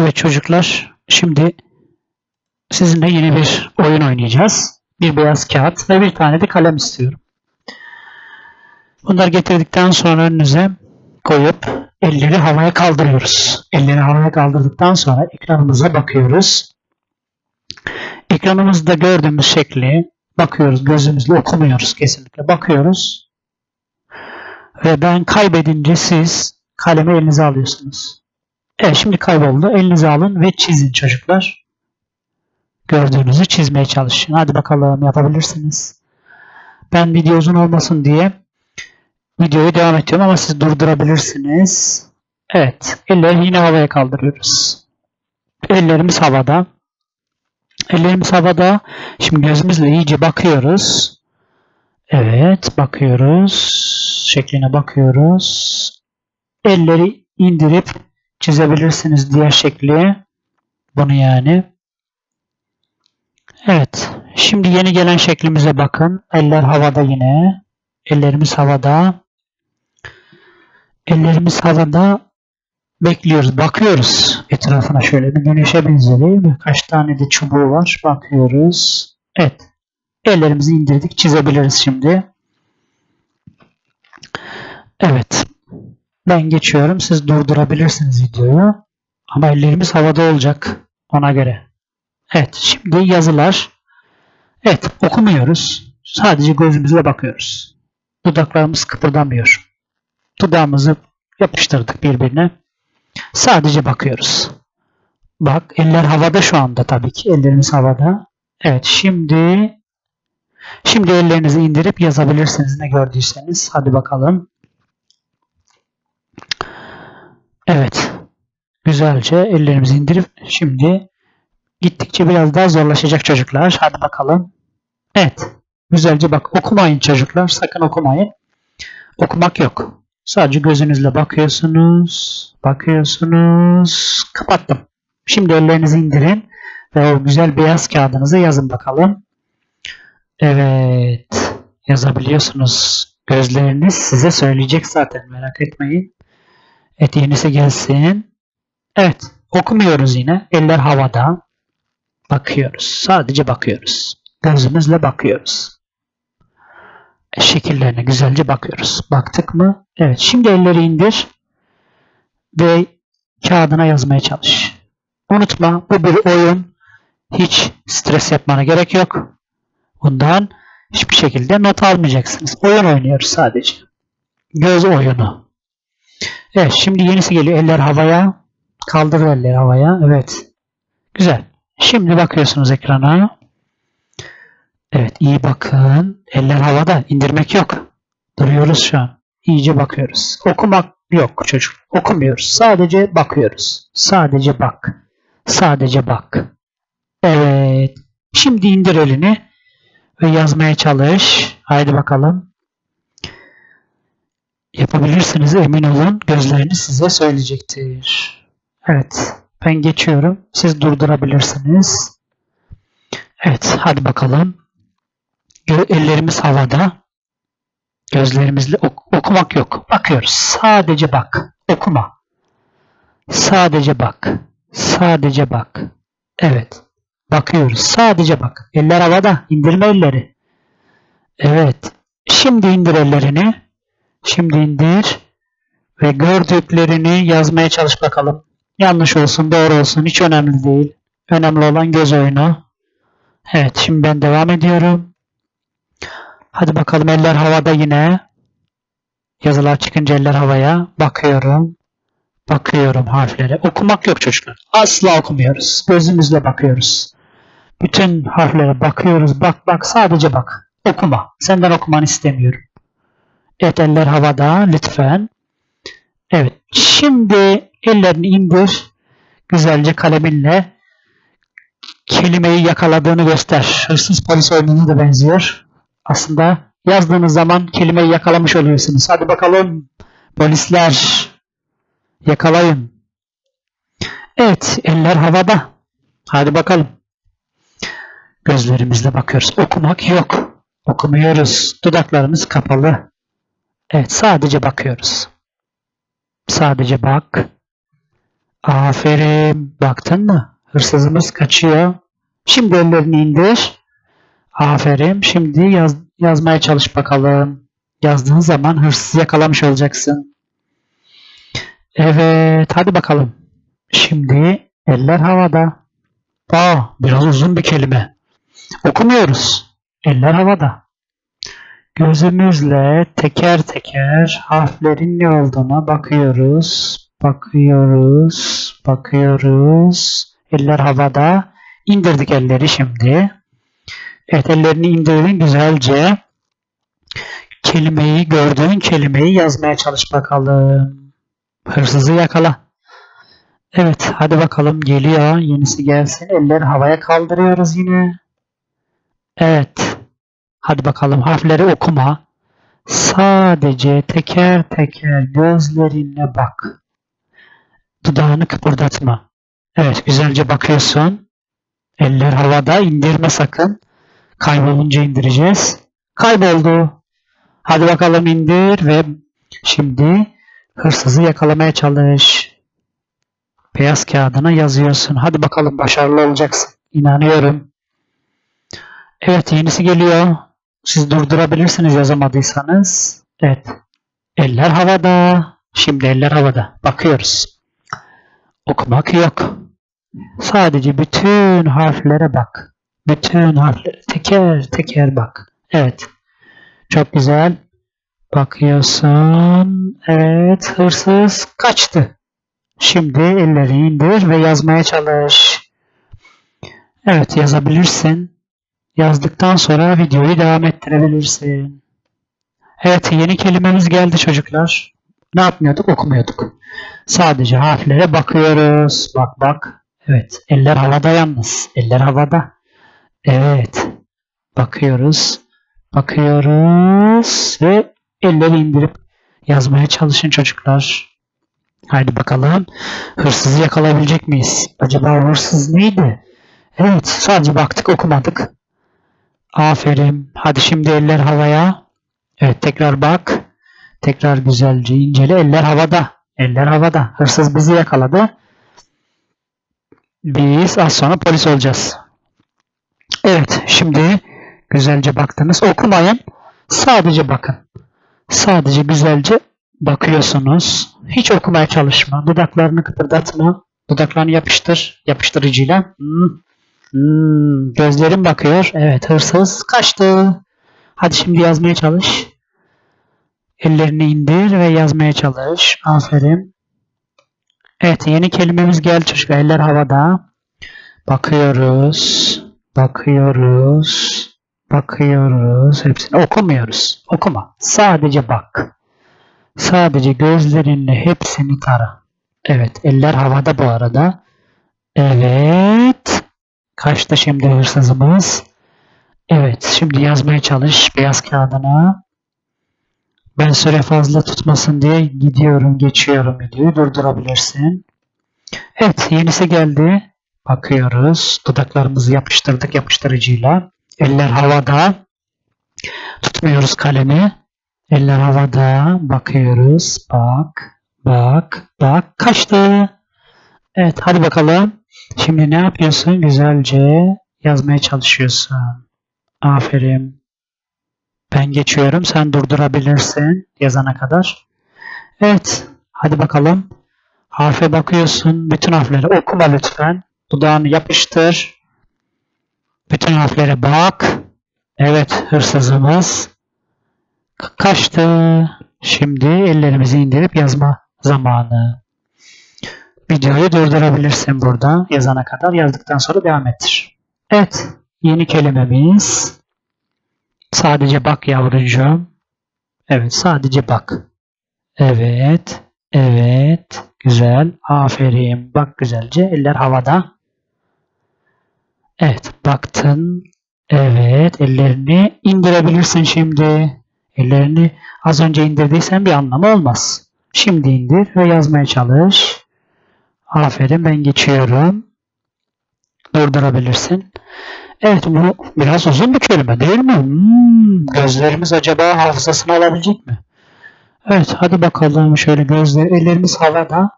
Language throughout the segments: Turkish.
Evet çocuklar, şimdi sizinle yeni bir oyun oynayacağız. Bir beyaz kağıt ve bir tane de kalem istiyorum. Bunları getirdikten sonra önünüze koyup elleri havaya kaldırıyoruz. Elleri havaya kaldırdıktan sonra ekranımıza bakıyoruz. Ekranımızda gördüğümüz şekli bakıyoruz. Gözümüzle okumuyoruz kesinlikle. Bakıyoruz. Ve ben kaybedince siz kalemi elinize alıyorsunuz. Evet şimdi kayboldu. Elinize alın ve çizin çocuklar. Gördüğünüzü çizmeye çalışın. Hadi bakalım yapabilirsiniz. Ben video uzun olmasın diye videoyu devam ediyorum ama siz durdurabilirsiniz. Evet. Elleri yine havaya kaldırıyoruz. Ellerimiz havada. Ellerimiz havada. Şimdi gözümüzle iyice bakıyoruz. Evet. Bakıyoruz. Şekline bakıyoruz. Elleri indirip çizebilirsiniz diğer şekli. Bunu yani. Evet. Şimdi yeni gelen şeklimize bakın. Eller havada yine. Ellerimiz havada. Ellerimiz havada. Bekliyoruz. Bakıyoruz etrafına şöyle bir güneşe benziyor değil mi? Kaç tane de çubuğu var. Bakıyoruz. Evet. Ellerimizi indirdik. Çizebiliriz şimdi. Evet. Ben geçiyorum. Siz durdurabilirsiniz videoyu. Ama ellerimiz havada olacak. Ona göre. Evet. Şimdi yazılar. Evet. Okumuyoruz. Sadece gözümüzle bakıyoruz. Dudaklarımız kıpırdamıyor. Dudağımızı yapıştırdık birbirine. Sadece bakıyoruz. Bak eller havada şu anda tabii ki. Ellerimiz havada. Evet. Şimdi şimdi ellerinizi indirip yazabilirsiniz ne gördüyseniz. Hadi bakalım. Evet. Güzelce ellerimizi indirip şimdi gittikçe biraz daha zorlaşacak çocuklar. Hadi bakalım. Evet. Güzelce bak. Okumayın çocuklar. Sakın okumayın. Okumak yok. Sadece gözünüzle bakıyorsunuz. Bakıyorsunuz. Kapattım. Şimdi ellerinizi indirin ve o güzel beyaz kağıdınıza yazın bakalım. Evet. Yazabiliyorsunuz. Gözleriniz size söyleyecek zaten. Merak etmeyin. Evet yenisi gelsin. Evet. Okumuyoruz yine. Eller havada. Bakıyoruz. Sadece bakıyoruz. Gözümüzle bakıyoruz. Şekillerine güzelce bakıyoruz. Baktık mı? Evet. Şimdi elleri indir. Ve kağıdına yazmaya çalış. Unutma bu bir oyun. Hiç stres yapmana gerek yok. Bundan hiçbir şekilde not almayacaksınız. Oyun oynuyoruz sadece. Göz oyunu. Evet şimdi yenisi geliyor. Eller havaya. Kaldır elleri havaya. Evet. Güzel. Şimdi bakıyorsunuz ekrana. Evet iyi bakın. Eller havada. İndirmek yok. Duruyoruz şu an. İyice bakıyoruz. Okumak yok çocuk. Okumuyoruz. Sadece bakıyoruz. Sadece bak. Sadece bak. Evet. Şimdi indir elini ve yazmaya çalış. Haydi bakalım. Yapabilirsiniz emin olun. Gözleriniz size söyleyecektir. Evet. Ben geçiyorum. Siz durdurabilirsiniz. Evet. Hadi bakalım. Ellerimiz havada. Gözlerimizle ok- okumak yok. Bakıyoruz. Sadece bak. Okuma. Sadece bak. Sadece bak. Evet. Bakıyoruz. Sadece bak. Eller havada. İndirme elleri. Evet. Şimdi indir ellerini. Şimdi indir. Ve gördüklerini yazmaya çalış bakalım. Yanlış olsun, doğru olsun hiç önemli değil. Önemli olan göz oyunu. Evet, şimdi ben devam ediyorum. Hadi bakalım eller havada yine. Yazılar çıkınca eller havaya. Bakıyorum. Bakıyorum harflere. Okumak yok çocuklar. Asla okumuyoruz. Gözümüzle bakıyoruz. Bütün harflere bakıyoruz. Bak bak sadece bak. Okuma. Senden okumanı istemiyorum. Evet eller havada lütfen. Evet. Şimdi ellerini indir. Güzelce kaleminle kelimeyi yakaladığını göster. Hırsız polis oyununa da benziyor. Aslında yazdığınız zaman kelimeyi yakalamış oluyorsunuz. Hadi bakalım polisler yakalayın. Evet eller havada. Hadi bakalım. Gözlerimizle bakıyoruz. Okumak yok. Okumuyoruz. Dudaklarımız kapalı. Evet sadece bakıyoruz. Sadece bak. Aferin. Baktın mı? Hırsızımız kaçıyor. Şimdi ellerini indir. Aferin. Şimdi yaz, yazmaya çalış bakalım. Yazdığın zaman hırsızı yakalamış olacaksın. Evet. Hadi bakalım. Şimdi eller havada. Aa, biraz uzun bir kelime. Okumuyoruz. Eller havada. Gözümüzle teker teker harflerin ne olduğuna bakıyoruz. Bakıyoruz. Bakıyoruz. Eller havada. İndirdik elleri şimdi. Evet ellerini indirdin güzelce. Kelimeyi gördüğün kelimeyi yazmaya çalış bakalım. Hırsızı yakala. Evet hadi bakalım geliyor. Yenisi gelsin. Elleri havaya kaldırıyoruz yine. Evet. Hadi bakalım harfleri okuma. Sadece teker teker gözlerinle bak. Dudağını kıpırdatma. Evet güzelce bakıyorsun. Eller havada indirme sakın. Kaybolunca indireceğiz. Kayboldu. Hadi bakalım indir ve şimdi hırsızı yakalamaya çalış. Beyaz kağıdına yazıyorsun. Hadi bakalım başarılı olacaksın. İnanıyorum. Evet yenisi geliyor. Siz durdurabilirsiniz yazamadıysanız. Evet. Eller havada. Şimdi eller havada. Bakıyoruz. Okumak yok. Sadece bütün harflere bak. Bütün harflere teker teker bak. Evet. Çok güzel. Bakıyorsun. Evet. Hırsız kaçtı. Şimdi elleri indir ve yazmaya çalış. Evet yazabilirsin. Yazdıktan sonra videoyu devam ettirebilirsin. Evet yeni kelimemiz geldi çocuklar. Ne yapmıyorduk? Okumuyorduk. Sadece harflere bakıyoruz. Bak bak. Evet. Eller havada yalnız. Eller havada. Evet. Bakıyoruz. Bakıyoruz. Ve elleri indirip yazmaya çalışın çocuklar. Haydi bakalım. Hırsızı yakalayabilecek miyiz? Acaba hırsız neydi? Evet. Sadece baktık okumadık. Aferin. Hadi şimdi eller havaya. Evet tekrar bak. Tekrar güzelce incele. Eller havada. Eller havada. Hırsız bizi yakaladı. Biz az sonra polis olacağız. Evet şimdi güzelce baktınız. Okumayın. Sadece bakın. Sadece güzelce bakıyorsunuz. Hiç okumaya çalışma. Dudaklarını kıpırdatma. Dudaklarını yapıştır. Yapıştırıcıyla. Hmm. Hmm, gözlerim bakıyor. Evet hırsız kaçtı. Hadi şimdi yazmaya çalış. Ellerini indir ve yazmaya çalış. Aferin. Evet yeni kelimemiz geldi çocuklar. Eller havada. Bakıyoruz. Bakıyoruz. Bakıyoruz. Hepsini okumuyoruz. Okuma. Sadece bak. Sadece gözlerinle hepsini tara. Evet eller havada bu arada. Evet. Kaçtı şimdi hırsızımız? Evet, şimdi yazmaya çalış beyaz kağıdına. Ben süre fazla tutmasın diye gidiyorum, geçiyorum videoyu durdurabilirsin. Evet, yenisi geldi. Bakıyoruz. Dudaklarımızı yapıştırdık yapıştırıcıyla. Eller havada. Tutmuyoruz kalemi. Eller havada. Bakıyoruz. Bak, bak, bak. Kaçtı. Evet, hadi bakalım. Şimdi ne yapıyorsun? Güzelce yazmaya çalışıyorsun. Aferin. Ben geçiyorum. Sen durdurabilirsin yazana kadar. Evet. Hadi bakalım. Harfe bakıyorsun. Bütün harfleri okuma lütfen. Dudağını yapıştır. Bütün harflere bak. Evet hırsızımız ka- kaçtı. Şimdi ellerimizi indirip yazma zamanı. Videoyu durdurabilirsin burada yazana kadar. Yazdıktan sonra devam ettir. Evet. Yeni kelimemiz. Sadece bak yavrucuğum. Evet. Sadece bak. Evet. Evet. Güzel. Aferin. Bak güzelce. Eller havada. Evet. Baktın. Evet. Ellerini indirebilirsin şimdi. Ellerini az önce indirdiysen bir anlamı olmaz. Şimdi indir ve yazmaya çalış. Aferin ben geçiyorum. Durdurabilirsin. Evet bu biraz uzun bir kelime değil mi? Hmm, gözlerimiz acaba hafızasını alabilecek mi? Evet hadi bakalım şöyle gözler ellerimiz havada.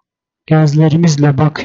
Gözlerimizle bakıyoruz.